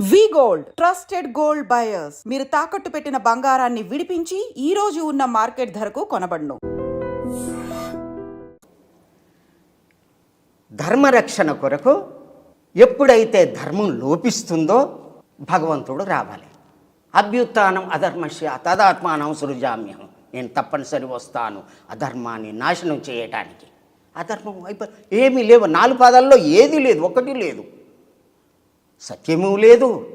V gold trusted gold buyers. మీరు తాకట్టు పెట్టిన బంగారాన్ని విడిపించి ఈ రోజు ఉన్న మార్కెట్ ధరకు కొనబడును. ధర్మరక్షణ కొరకు ఎప్పుడైతే ధర్మం లోపిస్తుందో భగవంతుడు రావాలి. అభ్యుత్నం అధర్మస్య తదాత్మానం సృజామ్యం నేను తప్పనిసరి వస్తాను అధర్మాన్ని నాశనం చేయటానికి. అధర్మం అయిపో ఏమీ లేవు. నాలుగు పాదాల్లో ఏది లేదు. ఒకటి లేదు. సత్యము లేదు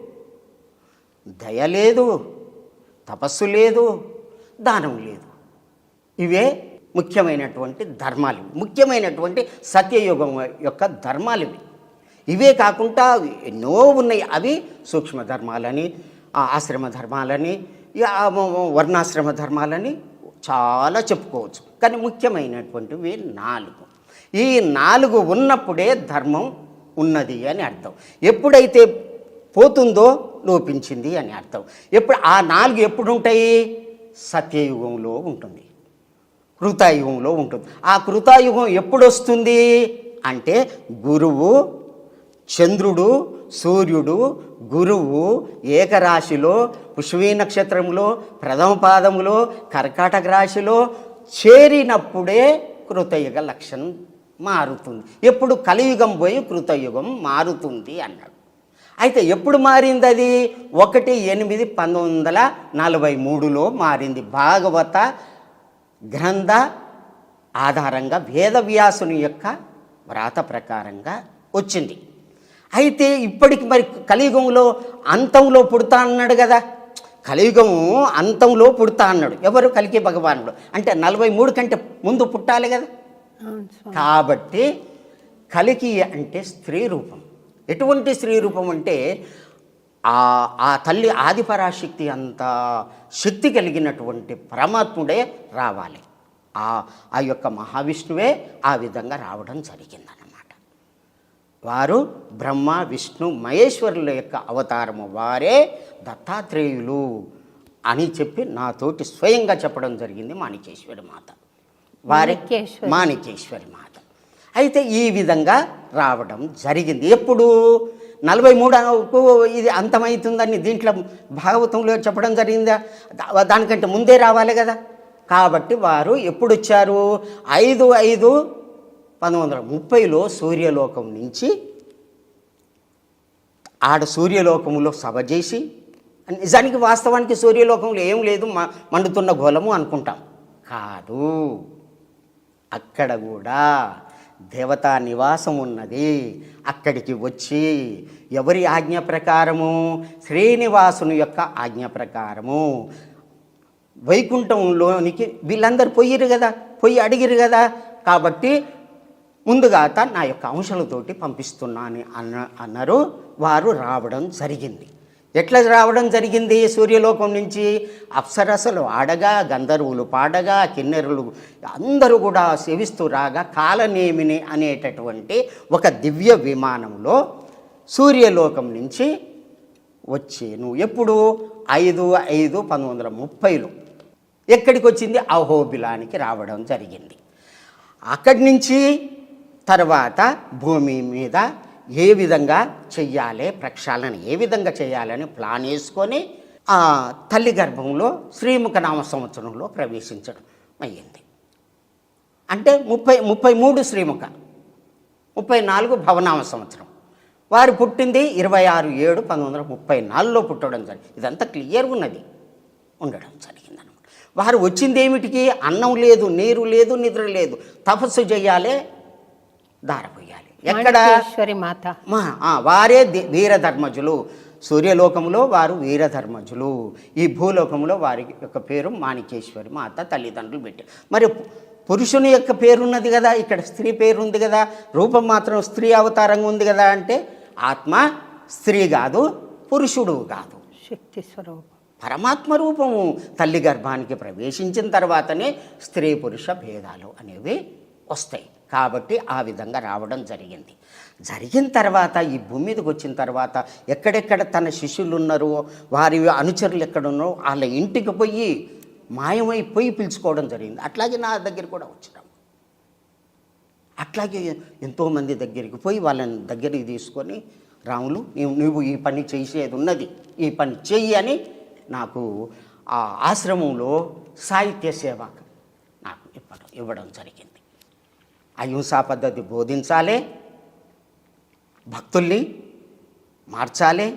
దయ లేదు తపస్సు లేదు దానం లేదు. ఇవే ముఖ్యమైనటువంటి ధర్మాలు. ముఖ్యమైనటువంటి సత్యయుగం యొక్క ధర్మాలు ఇవి. ఇవే కాకుండా ఎన్నో ఉన్నాయి. అవి సూక్ష్మ ధర్మాలని ఆ ఆశ్రమ ధర్మాలని వర్ణాశ్రమ ధర్మాలని చాలా చెప్పుకోవచ్చు. కానీ ముఖ్యమైనటువంటివి నాలుగు. ఈ నాలుగు ఉన్నప్పుడే ధర్మం ఉన్నది అని అర్థం. ఎప్పుడైతే పోతుందో లోపించింది అని అర్థం. ఎప్పుడు ఆ నాలుగు ఎప్పుడు ఉంటాయి సత్యయుగంలో ఉంటుంది. కృతాయుగంలో ఉంటుంది. ఆ కృతాయుగం ఎప్పుడు వస్తుంది అంటే గురువు చంద్రుడు సూర్యుడు గురువు ఏకరాశిలో పుష్వీ నక్షత్రంలో ప్రథమ పాదములో కర్కాటక రాశిలో చేరినప్పుడే కృతయుగ లక్షణం మారుతుంది. ఎప్పుడు కలియుగం పోయి కృతయుగం మారుతుంది అన్నాడు. అయితే ఎప్పుడు మారింది అది ఒకటి ఎనిమిది పంతొమ్మిది వందల నలభై మూడులో మారింది. భాగవత గ్రంథ ఆధారంగా వేదవ్యాసుని యొక్క వ్రాత ప్రకారంగా వచ్చింది. అయితే ఇప్పటికి మరి కలియుగంలో అంతంలో పుడతా అన్నాడు కదా. కలియుగము అంతంలో పుడతా అన్నాడు. ఎవరు? కలికి భగవానుడు. అంటే నలభై మూడు కంటే ముందు పుట్టాలి కదా. కాబట్టి కలికి అంటే స్త్రీ రూపం. ఎటువంటి స్త్రీ రూపం అంటే ఆ ఆ తల్లి ఆదిపరాశక్తి అంత శక్తి కలిగినటువంటి పరమాత్ముడే రావాలి. ఆ ఆ యొక్క మహావిష్ణువే ఆ విధంగా రావడం జరిగిందన్నమాట. వారు బ్రహ్మ విష్ణు మహేశ్వరుల యొక్క అవతారము వారే దత్తాత్రేయులు అని చెప్పి నాతోటి స్వయంగా చెప్పడం జరిగింది మాణికేశ్వరి మాత. వారి మాణిక్యేశ్వరి. మాణికేశ్వరి మాత అయితే ఈ విధంగా రావడం జరిగింది. ఎప్పుడు? నలభై మూడుకు ఇది అంతమవుతుందని దీంట్లో భాగవతంలో చెప్పడం జరిగిందా? దానికంటే ముందే రావాలి కదా. కాబట్టి వారు ఎప్పుడు వచ్చారు ఐదు ఐదు పంతొమ్మిది వందల ముప్పైలో సూర్యలోకం నుంచి ఆడ సూర్యలోకములో సభ చేసి నిజానికి వాస్తవానికి సూర్యలోకంలో ఏం లేదు మ- మండుతున్న గోళము అనుకుంటాం. కాదు. అక్కడ కూడా దేవతా నివాసం ఉన్నది. అక్కడికి వచ్చి ఎవరి ఆజ్ఞ ప్రకారము? శ్రీనివాసుని యొక్క ఆజ్ఞ ప్రకారము. వైకుంఠంలోనికి వీళ్ళందరూ పోయిరు కదా పోయి అడిగిరు కదా కాబట్టి ముందుగా తా నా యొక్క అంశాలతోటి పంపిస్తున్నాను అన్న అన్నారు. వారు రావడం జరిగింది. ఎట్లా రావడం జరిగింది సూర్యలోకం నుంచి? అప్సరసలు ఆడగా గంధర్వులు పాడగా కిన్నెరులు అందరూ కూడా సేవిస్తూ రాగా కాలనేమిని అనేటటువంటి ఒక దివ్య విమానంలో సూర్యలోకం నుంచి వచ్చేను. ఎప్పుడు? ఐదు ఐదు పంతొమ్మిది వందల ముప్పైలో. ఎక్కడికి వచ్చింది అహోబిలానికి రావడం జరిగింది. అక్కడి నుంచి తర్వాత భూమి మీద ఏ విధంగా చెయ్యాలి ప్రక్షాళన? ఏ విధంగా చేయాలని ప్లాన్ వేసుకొని ఆ తల్లి గర్భంలో శ్రీముఖ నామ సంవత్సరంలో ప్రవేశించడం అయ్యింది. అంటే ముప్పై ముప్పై మూడు శ్రీముఖ ముప్పై నాలుగు భవనామ సంవత్సరం. వారు పుట్టింది ఇరవై ఆరు ఏడు పంతొమ్మిది వందల ముప్పై నాలుగులో పుట్టడం జరిగింది. ఇదంతా క్లియర్ ఉన్నది. ఉండడం జరిగిందనమాట వారు వచ్చింది ఏమిటికి? అన్నం లేదు నీరు లేదు నిద్ర లేదు. తపస్సు చేయాలి దారపోయి ఎక్కడ? మాత. వారే ది- వీరధర్మజులు. సూర్యలోకములో వారు వీరధర్మజులు. ఈ భూలోకములో వారి యొక్క పేరు మాణికేశ్వరి మాత తల్లిదండ్రులు పెట్టారు. మరి పురుషుని యొక్క పేరున్నది కదా ఇక్కడ స్త్రీ పేరు ఉంది కదా రూపం మాత్రం స్త్రీ అవతారంగా ఉంది కదా అంటే ఆత్మ స్త్రీ కాదు పురుషుడు కాదు. శక్తి స్వరూపం. పరమాత్మ రూపము. తల్లి గర్భానికి ప్రవేశించిన తర్వాతనే స్త్రీ పురుష భేదాలు అనేవి వస్తాయి. కాబట్టి ఆ విధంగా రావడం జరిగింది. జరిగిన తర్వాత ఈ భూమి మీదకి వచ్చిన తర్వాత ఎక్కడెక్కడ తన శిష్యులు ఉన్నారో వారి అనుచరులు ఎక్కడున్నారో వాళ్ళ ఇంటికి పోయి మాయమైపోయి పిలుచుకోవడం జరిగింది. అట్లాగే నా దగ్గర కూడా వచ్చినాం. అట్లాగే ఎంతోమంది దగ్గరికి పోయి వాళ్ళని దగ్గరికి తీసుకొని రాములు నీవు నువ్వు ఈ పని చేసేది ఉన్నది ఈ పని చెయ్యి అని నాకు ఆ ఆశ్రమంలో సాహిత్య సేవ నాకు ఇవ్వడం ఇవ్వడం జరిగింది. అహింసా పద్ధతి బోధించాలి భక్తుల్ని మార్చాలి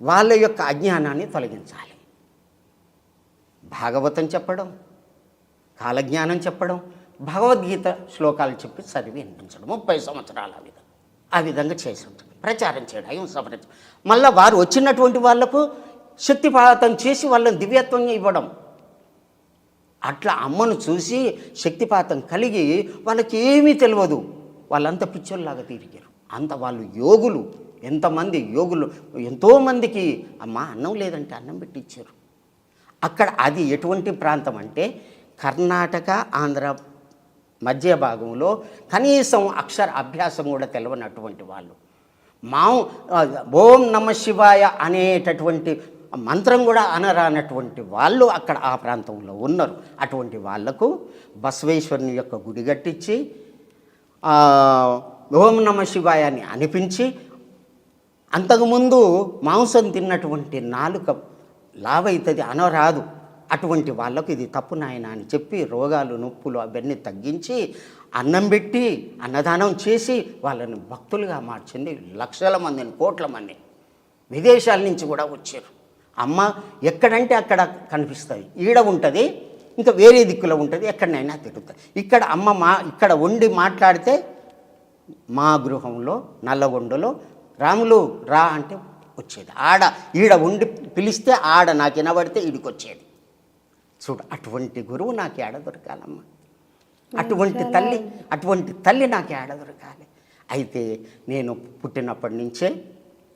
వాళ్ళ యొక్క అజ్ఞానాన్ని తొలగించాలి. భాగవతం చెప్పడం కాలజ్ఞానం చెప్పడం భగవద్గీత శ్లోకాలు చెప్పి చదివి వినిపించడం ముప్పై సంవత్సరాలు ఆ విధంగా ఆ విధంగా చేసి ఉంటుంది. ప్రచారం చేయడం అహింస ప్రచారం మళ్ళీ వారు వచ్చినటువంటి వాళ్ళకు శక్తిపాతం చేసి వాళ్ళని దివ్యత్వం ఇవ్వడం. అట్లా అమ్మను చూసి శక్తిపాతం కలిగి వాళ్ళకి ఏమీ తెలియదు వాళ్ళంతా పిచ్చోళ్ళలాగా తిరిగారు. అంత వాళ్ళు యోగులు. ఎంతమంది యోగులు? ఎంతోమందికి అమ్మ అన్నం లేదంటే అన్నం పెట్టించారు అక్కడ అది ఎటువంటి ప్రాంతం అంటే కర్ణాటక ఆంధ్ర మధ్య భాగంలో కనీసం అక్షర అభ్యాసం కూడా తెలియనటువంటి వాళ్ళు. మా ఓం నమ శివాయ అనేటటువంటి మంత్రం కూడా అనరానటువంటి వాళ్ళు అక్కడ ఆ ప్రాంతంలో ఉన్నారు. అటువంటి వాళ్ళకు బసవేశ్వరుని యొక్క గుడి కట్టించి ఓం నమ శివాయ అని అనిపించి అంతకుముందు మాంసం తిన్నటువంటి నాలుక లావైతుంది అనరాదు. అటువంటి వాళ్ళకు ఇది తప్పు నాయన అని చెప్పి రోగాలు నొప్పులు అవన్నీ తగ్గించి అన్నం పెట్టి అన్నదానం చేసి వాళ్ళని భక్తులుగా మార్చింది లక్షల మందిని కోట్ల మంది. విదేశాల నుంచి కూడా వచ్చారు. అమ్మ ఎక్కడంటే అక్కడ కనిపిస్తుంది ఈడ ఉంటుంది ఇంకా వేరే దిక్కులో ఉంటుంది ఎక్కడనైనా తిరుగుతుంది ఇక్కడ అమ్మ మా ఇక్కడ ఉండి మాట్లాడితే మా గృహంలో నల్లగొండలో రాములు రా అంటే వచ్చేది. ఆడ ఈడ ఉండి పిలిస్తే ఆడ నాకు వినబడితే ఈడికి వచ్చేది చూడు అటువంటి గురువు నాకు ఏడ దొరకాలమ్మా? అటువంటి తల్లి అటువంటి తల్లి నాకు ఏడ దొరకాలి? అయితే నేను పుట్టినప్పటి నుంచే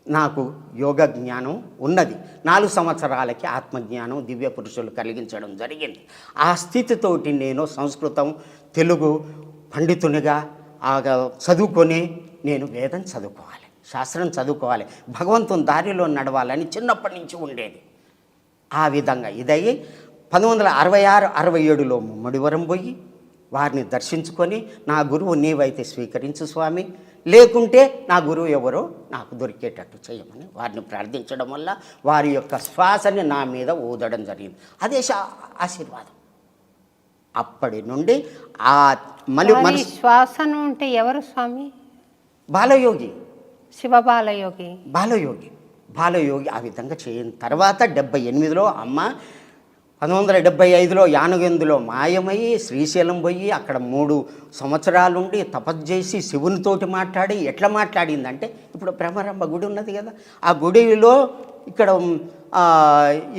నాకు యోగ జ్ఞానం ఉన్నది. నాలుగు సంవత్సరాలకి ఆత్మజ్ఞానం దివ్య పురుషులు కలిగించడం జరిగింది. ఆ స్థితితోటి నేను సంస్కృతం తెలుగు పండితునిగా చదువుకొని నేను వేదం చదువుకోవాలి శాస్త్రం చదువుకోవాలి భగవంతుని దారిలో నడవాలని చిన్నప్పటి నుంచి ఉండేది. ఆ విధంగా ఇదయ్యి పంతొమ్మిది వందల అరవై ఆరు అరవై ఏడులో ముమ్మడివరం పోయి వారిని దర్శించుకొని నా గురువు నీవైతే స్వీకరించు స్వామి లేకుంటే నా గురువు ఎవరో నాకు దొరికేటట్టు చేయమని వారిని ప్రార్థించడం వల్ల వారి యొక్క శ్వాసని నా మీద ఊదడం జరిగింది. అదే ఆశీర్వాదం. అప్పటి నుండి ఆ మనసు శ్వాసను అంటే ఎవరు స్వామి? బాలయోగి. శివబాలయోగి బాలయోగి. బాలయోగి. ఆ విధంగా చేయని తర్వాత డెబ్బై ఎనిమిదిలో అమ్మ పంతొమ్మిది వందల డెబ్బై ఐదులో యానగెందులో మాయమయ్యి శ్రీశైలం పోయి అక్కడ మూడు సంవత్సరాలుండి తపస్సు చేసి శివునితోటి మాట్లాడి ఎట్లా మాట్లాడిందంటే ఇప్పుడు బ్రహ్మరంభ గుడి ఉన్నది కదా ఆ గుడిలో ఇక్కడ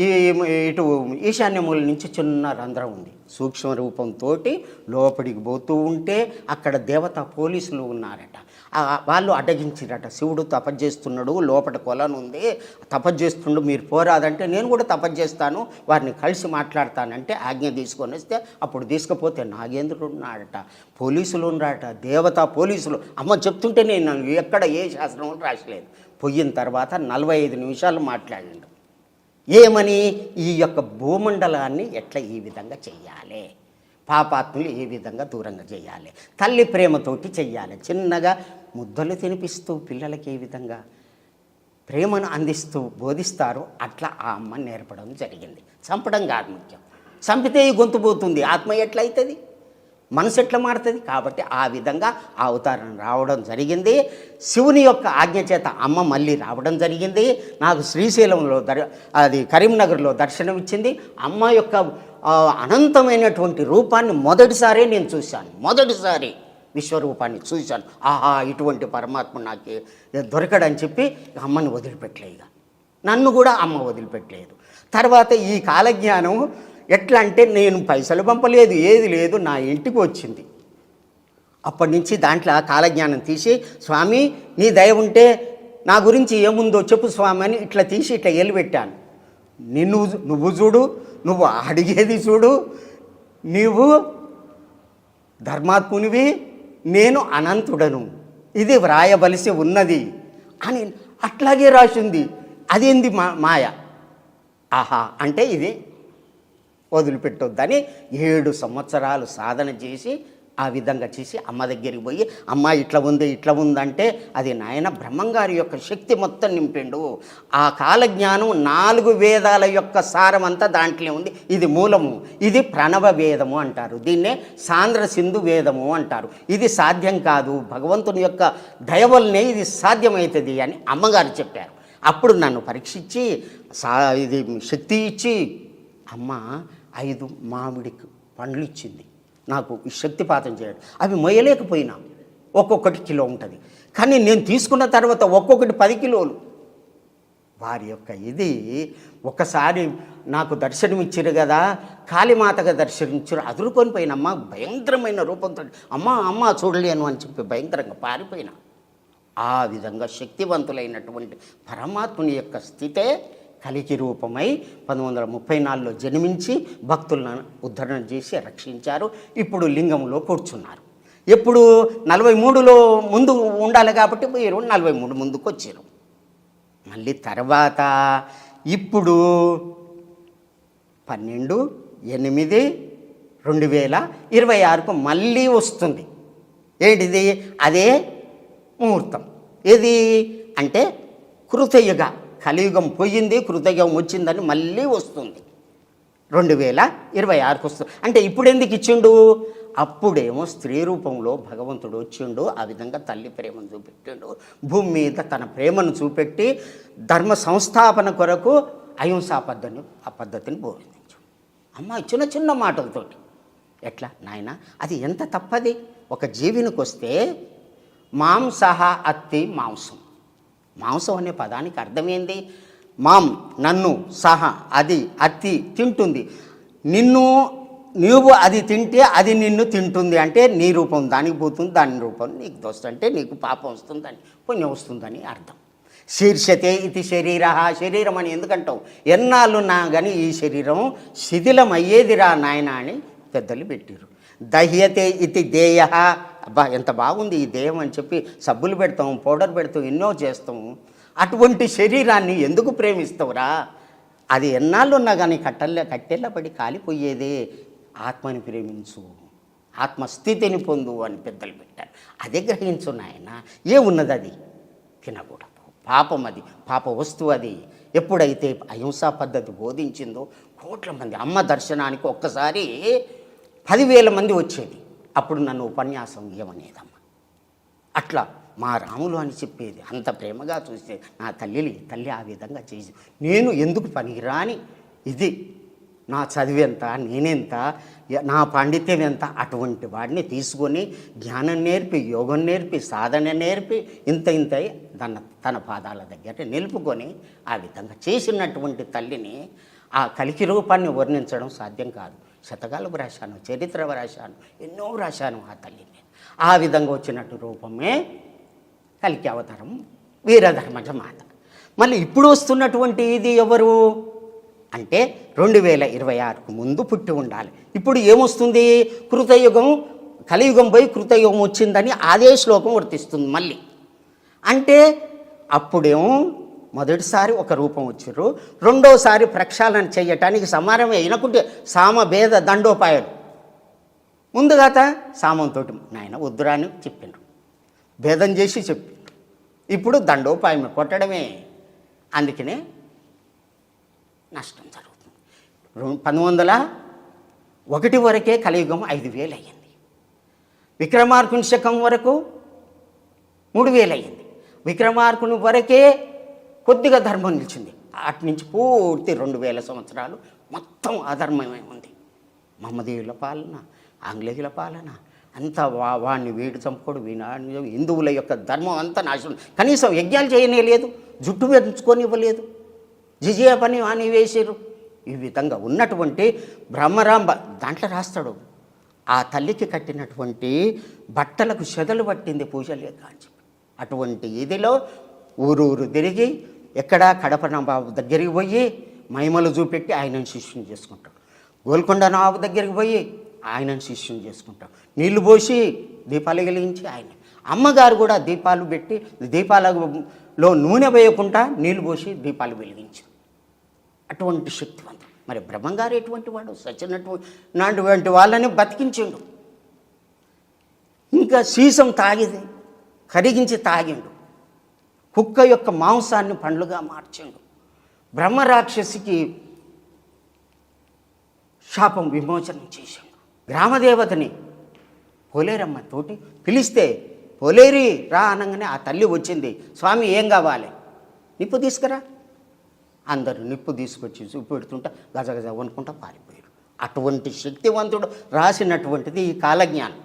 ఈ ఇటు ఈశాన్యముల నుంచి చిన్న రంధ్రం ఉంది. సూక్ష్మ రూపంతో లోపలికి పోతూ ఉంటే అక్కడ దేవత పోలీసులు ఉన్నారట. వాళ్ళు అడ్డగించిరట. శివుడు తపస్సు చేస్తున్నాడు లోపల కొలను ఉంది. తపస్సు చేస్తుండు మీరు పోరాదంటే నేను కూడా తపస్సు చేస్తాను వారిని కలిసి మాట్లాడతానంటే ఆజ్ఞ తీసుకొని వస్తే అప్పుడు తీసుకుపోతే నాగేంద్రుడు ఉన్నాడట. పోలీసులు ఉన్నారట దేవత పోలీసులు. అమ్మ చెప్తుంటే నేను ఎక్కడ ఏ శాస్త్రం రాసలేదు పోయిన తర్వాత నలభై ఐదు నిమిషాలు మాట్లాడిండు. ఏమని? ఈ యొక్క భూమండలాన్ని ఎట్లా ఈ విధంగా చెయ్యాలి? పాపాత్ములు ఏ విధంగా దూరంగా చేయాలి? తల్లి ప్రేమతోటి చెయ్యాలి చిన్నగా ముద్దలు తినిపిస్తూ పిల్లలకి ఏ విధంగా ప్రేమను అందిస్తూ బోధిస్తారో అట్లా ఆ అమ్మ నేర్పడం జరిగింది. చంపడం కాదు ముఖ్యం. చంపితే ఈ గొంతు పోతుంది. ఆత్మ ఎట్లయితుంది మనసు ఎట్లా మారుతుంది? కాబట్టి ఆ విధంగా ఆ అవతారం రావడం జరిగింది. శివుని యొక్క ఆజ్ఞ చేత అమ్మ మళ్ళీ రావడం జరిగింది. నాకు శ్రీశైలంలో దర్ అది కరీంనగర్లో దర్శనం ఇచ్చింది అమ్మ యొక్క అనంతమైనటువంటి రూపాన్ని మొదటిసారే నేను చూశాను. మొదటిసారి విశ్వరూపాన్ని చూశాను. ఆహా ఇటువంటి పరమాత్మ నాకు దొరకడని చెప్పి అమ్మని వదిలిపెట్టలేదు నన్ను కూడా అమ్మ వదిలిపెట్టలేదు. తర్వాత ఈ కాలజ్ఞానం ఎట్లా అంటే నేను పైసలు పంపలేదు ఏది లేదు నా ఇంటికి వచ్చింది. అప్పటి నుంచి దాంట్లో ఆ కాలజ్ఞానం తీసి స్వామి నీ దయ ఉంటే నా గురించి ఏముందో చెప్పు స్వామి అని ఇట్లా తీసి ఇట్లా ఎలిపెట్టాను నిన్ను నువ్వు చూడు నువ్వు అడిగేది చూడు. నీవు ధర్మాత్మునివి నేను అనంతుడను. ఇది వ్రాయవలసి ఉన్నది. అని అట్లాగే రాసింది. అదేంది మా మాయ? ఆహా అంటే ఇది వదిలిపెట్టొద్దని ఏడు సంవత్సరాలు సాధన చేసి ఆ విధంగా చేసి అమ్మ దగ్గరికి పోయి అమ్మ ఇట్లా ఉంది ఇట్లా ఉందంటే అది నాయన బ్రహ్మంగారి యొక్క శక్తి మొత్తం నింపిండు. ఆ కాలజ్ఞానం నాలుగు వేదాల యొక్క సారం అంతా దాంట్లో ఉంది. ఇది మూలము. ఇది ప్రణవ వేదము అంటారు. దీన్నే సాంద్ర సింధు వేదము అంటారు. ఇది సాధ్యం కాదు. భగవంతుని యొక్క దయ వల్లనే ఇది సాధ్యమవుతుంది అని అమ్మగారు చెప్పారు. అప్పుడు నన్ను పరీక్షించి సా ఇది శక్తి ఇచ్చి అమ్మ ఐదు మామిడికి పండ్లు ఇచ్చింది. నాకు ఈ శక్తిపాతం చేయడం. అవి మొయ్యలేకపోయినా ఒక్కొక్కటి కిలో ఉంటుంది. కానీ నేను తీసుకున్న తర్వాత ఒక్కొక్కటి పది కిలోలు. వారి యొక్క ఇది ఒకసారి నాకు దర్శనమిచ్చారు కదా కాళీమాతగా దర్శనమిచ్చారు అదురుకొని పోయినమ్మ భయంకరమైన రూపంతో అమ్మ అమ్మ చూడలేను అని చెప్పి భయంకరంగా పారిపోయినా. ఆ విధంగా శక్తివంతులైనటువంటి పరమాత్ముని యొక్క స్థితే కలికి రూపమై పంతొమ్మిది వందల ముప్పై నాలుగులో జన్మించి భక్తులను ఉద్ధరణ చేసి రక్షించారు. ఇప్పుడు లింగంలో కూర్చున్నారు. ఎప్పుడు నలభై మూడులో ముందు ఉండాలి కాబట్టి మీరు నలభై మూడు ముందుకు వచ్చారు. మళ్ళీ తర్వాత ఇప్పుడు పన్నెండు ఎనిమిది రెండు వేల ఇరవై ఆరుకు మళ్ళీ వస్తుంది. ఏంటిది? అదే ముహూర్తం. ఏది? అంటే కృతయుగ. కలియుగం పోయింది కృతయుగం వచ్చిందని మళ్ళీ వస్తుంది. రెండు వేల ఇరవై ఆరుకు వస్తుంది. అంటే ఇప్పుడు ఎందుకు ఇచ్చిండు? అప్పుడేమో స్త్రీ రూపంలో భగవంతుడు వచ్చిండు ఆ విధంగా తల్లి ప్రేమను చూపెట్టిండు. భూమి మీద తన ప్రేమను చూపెట్టి ధర్మ సంస్థాపన కొరకు అహింసా పద్ధతిని ఆ పద్ధతిని బోధించు. అమ్మ చిన్న చిన్న మాటలతోటి ఎట్లా? నాయన అది ఎంత తప్పది? ఒక జీవినికి వస్తే మాంసహ అత్తి మాంసం. మాంసం అనే పదానికి అర్థమైంది? మాం నన్ను సహ అది అత్తి తింటుంది. నిన్ను నీవు అది తింటే అది నిన్ను తింటుంది అంటే నీ రూపం దానికి పోతుంది దాని రూపం నీకు దోస్తుంది అంటే నీకు పాపం వస్తుందని పుణ్యం వస్తుందని అర్థం. శీర్షతే ఇది శరీర శరీరం అని ఎందుకంటావు? ఎన్నాళ్ళు నా కానీ ఈ శరీరం శిథిలం అయ్యేదిరా నాయన అని పెద్దలు పెట్టారు దహ్యతే ఇది దేయ అబ్బా ఎంత బాగుంది ఈ దేహం అని చెప్పి సబ్బులు పెడతాం పౌడర్ పెడతాం ఎన్నో చేస్తాము అటువంటి శరీరాన్ని ఎందుకు ప్రేమిస్తావురా? అది ఎన్నాళ్ళు ఉన్నా కానీ కట్టెల్ల కట్టెల్ల పడి కాలిపోయేదే. ఆత్మని ప్రేమించు ఆత్మస్థితిని పొందు అని పెద్దలు పెట్టారు. అదే గ్రహించు నాయన ఏమున్నది అది తినకూడదు. పాపం అది పాప వస్తువు అది. ఎప్పుడైతే అహింసా పద్ధతి బోధించిందో కోట్ల మంది అమ్మ దర్శనానికి ఒక్కసారి పదివేల మంది వచ్చేది. అప్పుడు నన్ను ఉపన్యాసం ఇవ్వమనేదమ్మ అట్లా మా రాములు అని చెప్పేది అంత ప్రేమగా చూస్తే నా తల్లిని తల్లి ఆ విధంగా చేసి నేను ఎందుకు పనికిరాని? ఇది నా చదివెంత నేనెంత నా పాండిత్యం ఎంత? అటువంటి వాడిని తీసుకొని జ్ఞానం నేర్పి యోగం నేర్పి సాధన నేర్పి ఇంత ఇంత తన తన పాదాల దగ్గర నిలుపుకొని ఆ విధంగా చేసినటువంటి తల్లిని ఆ కలికి రూపాన్ని వర్ణించడం సాధ్యం కాదు. శతకాలు రాశాను చరిత్ర రాశాను ఎన్నో రాశాను ఆ తల్లిని. ఆ విధంగా వచ్చినట్టు రూపమే కలికి అవతారం వీరధర్మజ మాత మళ్ళీ ఇప్పుడు వస్తున్నటువంటి ఇది ఎవరు? అంటే రెండు వేల ఇరవై ఆరుకు ముందు పుట్టి ఉండాలి. ఇప్పుడు ఏమొస్తుంది? కృతయుగం కలియుగం పోయి కృతయుగం వచ్చిందని అదే శ్లోకం వర్తిస్తుంది మళ్ళీ. అంటే అప్పుడేమో మొదటిసారి ఒక రూపం వచ్చారు రెండోసారి ప్రక్షాళన చేయటానికి సమానమే. అయినకుంటే సామభేద దండోపాయాలు. ముందుగాత సామంతో నాయన వద్దురా చెప్పిండ్రు. భేదం చేసి చెప్పిండ్రు. ఇప్పుడు దండోపాయం కొట్టడమే. అందుకనే నష్టం జరుగుతుంది. రెండు- పంతొమ్మిది వందల ఒకటి వరకే కలియుగం ఐదు వేలు అయ్యింది విక్రమార్కుని శకం వరకు మూడు వేలు అయ్యింది విక్రమార్కుని వరకే కొద్దిగా ధర్మం నిలిచింది. అటు నుంచి పూర్తి రెండు వేల సంవత్సరాలు మొత్తం అధర్మమే ఉంది. మహమ్మదీయుల పాలన ఆంగ్లేయుల పాలన అంతా వా వాడిని వీడు చంపుకోడు వీణాన్ని హిందువుల యొక్క ధర్మం అంతా నాశనం. కనీసం యజ్ఞాలు చేయనే లేదు జుట్టు పెంచుకొని ఇవ్వలేదు జిజియా పని అని వేసారు ఈ విధంగా ఉన్నటువంటి బ్రహ్మరాంబ దాంట్లో రాస్తాడు. ఆ తల్లికి కట్టినటువంటి బట్టలకు చెదలు పట్టింది పూజలే చెప్పి. అటువంటి ఇదిలో ఊరూరు తిరిగి ఎక్కడ కడప నవాబు దగ్గరికి పోయి మహిమలు చూపెట్టి ఆయనను శిష్యం చేసుకుంటాడు గోల్కొండ నవాబు దగ్గరికి పోయి ఆయనను శిష్యం చేసుకుంటాం. నీళ్ళు పోసి దీపాలు వెలిగించి ఆయన. అమ్మగారు కూడా దీపాలు పెట్టి దీపాలలో నూనె వేయకుండా నీళ్ళు పోసి దీపాలు వెలిగించారు. అటువంటి శక్తివంతం మరి బ్రహ్మంగారు ఎటువంటి వాడు? సచినటువంటి నాటువంటి వాళ్ళని బతికించిండు. ఇంకా సీసం తాగిది కరిగించి తాగిండు. కుక్క యొక్క మాంసాన్ని పండ్లుగా మార్చిండు. బ్రహ్మరాక్షసికి శాపం విమోచనం చేశాడు. గ్రామదేవతని పోలేరమ్మ తోటి పిలిస్తే పోలేరి రా అనగానే ఆ తల్లి వచ్చింది. స్వామి ఏం కావాలి? నిప్పు తీసుకురా. అందరూ నిప్పు తీసుకొచ్చి చూపెడుతుంటే గజగజ వనుకుంటా పారిపోయారు. అటువంటి శక్తివంతుడు రాసినటువంటిది ఈ కాలజ్ఞానం.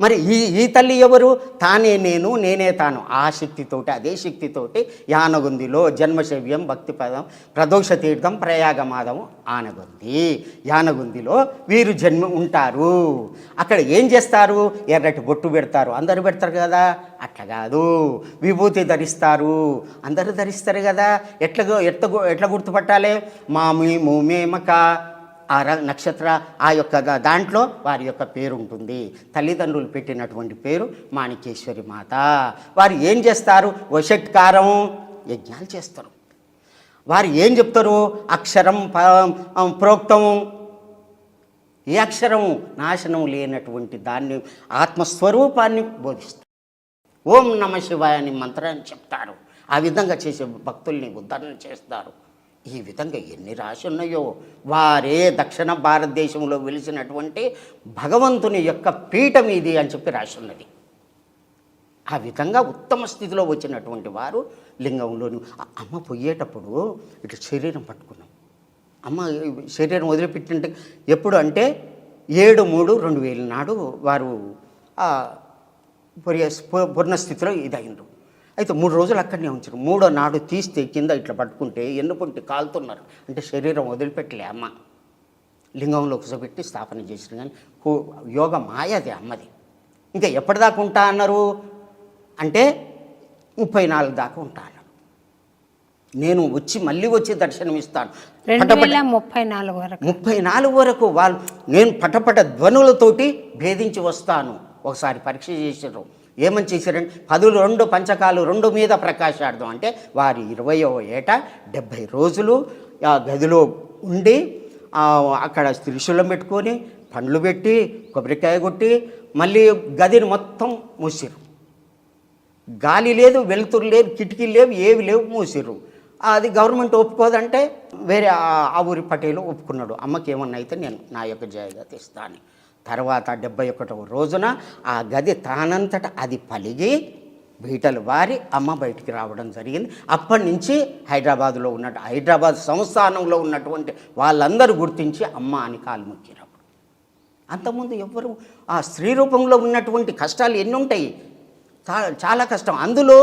మరి ఈ ఈ తల్లి ఎవరు? తానే నేను నేనే తాను. ఆ శక్తితోటి అదే శక్తితోటి యానగుందిలో జన్మశవ్యం భక్తిపదం ప్రదోష తీర్థం ప్రయాగమాదం ఆనగుంది. యానగుందిలో వీరు జన్మ ఉంటారు. అక్కడ ఏం చేస్తారు? ఎర్రటి బొట్టు పెడతారు. అందరూ పెడతారు కదా? అట్లా కాదు. విభూతి ధరిస్తారు. అందరూ ధరిస్తారు కదా? ఎట్లా ఎట్లా గు- ఎట్లా గుర్తుపట్టాలి? మామి మూమేమక ఆ ర- నక్షత్ర ఆ యొక్క దాంట్లో వారి యొక్క పేరు ఉంటుంది తల్లిదండ్రులు పెట్టినటువంటి పేరు మాణికేశ్వరి మాత. వారు ఏం చేస్తారు? వషట్కారం యజ్ఞాలు చేస్తారు. వారు ఏం చెప్తారు? అక్షరం ప- ప్రోక్తం ఏ అక్షరము? నాశనం లేనటువంటి దాన్ని ఆత్మస్వరూపాన్ని బోధిస్తారు. ఓం నమ శివాయ అని మంత్రాన్ని చెప్తారు. ఆ విధంగా చేసే భక్తుల్ని ఉద్ధరణ చేస్తారు. ఈ విధంగా ఎన్ని రాసి ఉన్నాయో వారే దక్షిణ భారతదేశంలో వెలిసినటువంటి భగవంతుని యొక్క పీఠం ఇది అని చెప్పి రాసి ఉన్నది ఆ విధంగా ఉత్తమ స్థితిలో వచ్చినటువంటి వారు లింగంలోని. ఆ అమ్మ పోయేటప్పుడు ఇటు శరీరం పట్టుకున్నాం. అమ్మ శరీరం వదిలిపెట్టింటే ఎప్పుడు అంటే ఏడు మూడు రెండు వేల నాడు వారు ఆ పొరి- పు- పూర్ణస్థితిలో అయితే మూడు రోజులు అక్కడనే ఉంచారు. మూడో నాడు తీస్తే కింద ఇట్లా పట్టుకుంటే ఎన్నుకుంటే కాలుతున్నారు. అంటే శరీరం వదిలిపెట్టలే అమ్మ. లింగంలో కూర్చోబెట్టి స్థాపన చేసిన కానీ యోగ మాయది అమ్మది. ఇంకా ఎప్పటిదాకా ఉంటా అన్నారు? అంటే ముప్పై నాలుగు దాకా ఉంటా అన్నారు. నేను వచ్చి మళ్ళీ వచ్చి దర్శనం ఇస్తాను ముప్పై నాలుగు వరకు. ముప్పై నాలుగు వరకు వాళ్ళు నేను పటపట ధ్వనులతోటి భేదించి వస్తాను. ఒకసారి పరీక్ష చేశారు ఏమని చేశారంటే పదులు రెండు పంచకాలు రెండు మీద ప్రకాశార్థం. అంటే వారి ఇరవయో ఏట డెబ్భై రోజులు ఆ గదిలో ఉండి అక్కడ త్రిశూలం పెట్టుకొని పండ్లు పెట్టి కొబ్బరికాయ కొట్టి మళ్ళీ గదిని మొత్తం మూసిరు గాలి లేదు వెలుతురు లేదు కిటికీలు లేవు ఏవి లేవు మూసిరు అది గవర్నమెంట్ ఒప్పుకోదంటే వేరే ఆ- ఆ ఊరి పటేలు ఒప్పుకున్నాడు. అమ్మకి ఏమన్నా అయితే నేను నా యొక్క జాయిదాత ఇస్తాను తర్వాత డెబ్బై ఒకటవ రోజున ఆ గది తానంతట అది పలిగి బీటలు వారి అమ్మ బయటికి రావడం జరిగింది. అప్పటి నుంచి హైదరాబాద్లో ఉన్నట్టు హైదరాబాద్ సంస్థానంలో ఉన్నటువంటి వాళ్ళందరూ గుర్తించి అమ్మ అని కాలు మొక్కిరు అంతకుముందు ఎవ్వరు ఆ స్త్రీ రూపంలో ఉన్నటువంటి కష్టాలు ఎన్ని ఉంటాయి? చాలా కష్టం. అందులో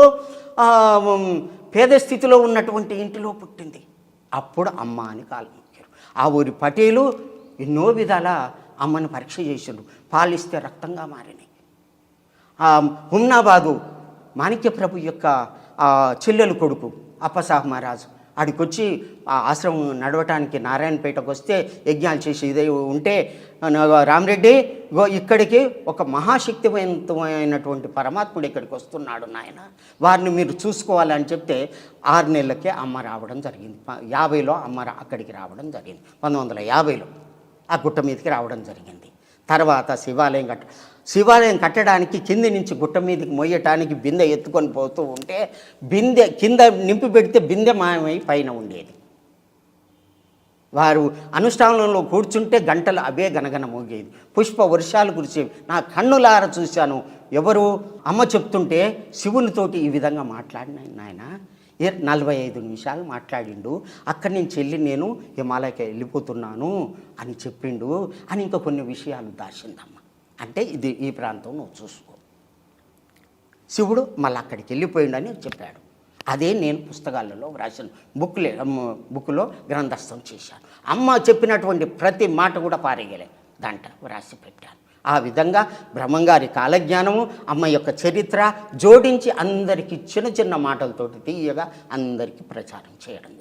పేద స్థితిలో ఉన్నటువంటి ఇంటిలో పుట్టింది. అప్పుడు అమ్మ అని కాలు మొక్కారు. ఆ ఊరి పటేలు ఎన్నో విధాల అమ్మని పరీక్ష చేసిండు. పాలిస్తే రక్తంగా మారినాయి. ఆ హుమ్నాబాదు మాణిక్య ప్రభు యొక్క చెల్లెలు కొడుకు అప్పసాహ్ మహారాజు. ఆడికొచ్చి ఆ ఆశ్రమం నడవటానికి నారాయణపేటకు వస్తే యజ్ఞాలు చేసి ఇదే ఉంటే రామరెడ్డి ఇక్కడికి ఒక మహాశక్తివంతమైనటువంటి పరమాత్ముడు ఇక్కడికి వస్తున్నాడు నాయన. వారిని మీరు చూసుకోవాలని చెప్తే ఆరు నెలలకే అమ్మ రావడం జరిగింది. యాభైలో అమ్మ అక్కడికి రావడం జరిగింది. పంతొమ్మిది వందల యాభైలో. ఆ గుట్ట మీదకి రావడం జరిగింది. తర్వాత శివాలయం కట్ట శివాలయం కట్టడానికి కింది నుంచి గుట్ట మీదకి మొయ్యటానికి బిందె ఎత్తుకొని పోతూ ఉంటే బిందె కింద నింపి పెడితే బిందె మాయమై పైన ఉండేది. వారు అనుష్ఠానంలో కూర్చుంటే గంటలు అవే గనగన మోగేది. పుష్ప వర్షాలు కురిసేవి నా కన్నులార చూశాను. ఎవరు? అమ్మ చెప్తుంటే శివునితోటి ఈ విధంగా మాట్లాడిన నాయన. నలభై ఐదు నిమిషాలు మాట్లాడిండు. అక్కడి నుంచి వెళ్ళి నేను హిమాలయకి వెళ్ళిపోతున్నాను అని చెప్పిండు. అని ఇంకా కొన్ని విషయాలు దాచిందమ్మ. అంటే ఇది ఈ ప్రాంతం నువ్వు చూసుకో. శివుడు మళ్ళీ అక్కడికి వెళ్ళిపోయిండని చెప్పాడు. అదే నేను పుస్తకాలలో వ్రాసిన బుక్లే బుక్లో గ్రంథస్థం చేశాను. అమ్మ చెప్పినటువంటి ప్రతి మాట కూడా పారేయలే. దాంట్లో వ్రాసి పెట్టాను. ఆ విధంగా బ్రహ్మంగారి కాలజ్ఞానము అమ్మ యొక్క చరిత్ర జోడించి అందరికీ చిన్న చిన్న మాటలతోటి తీయగా అందరికీ ప్రచారం చేయడం.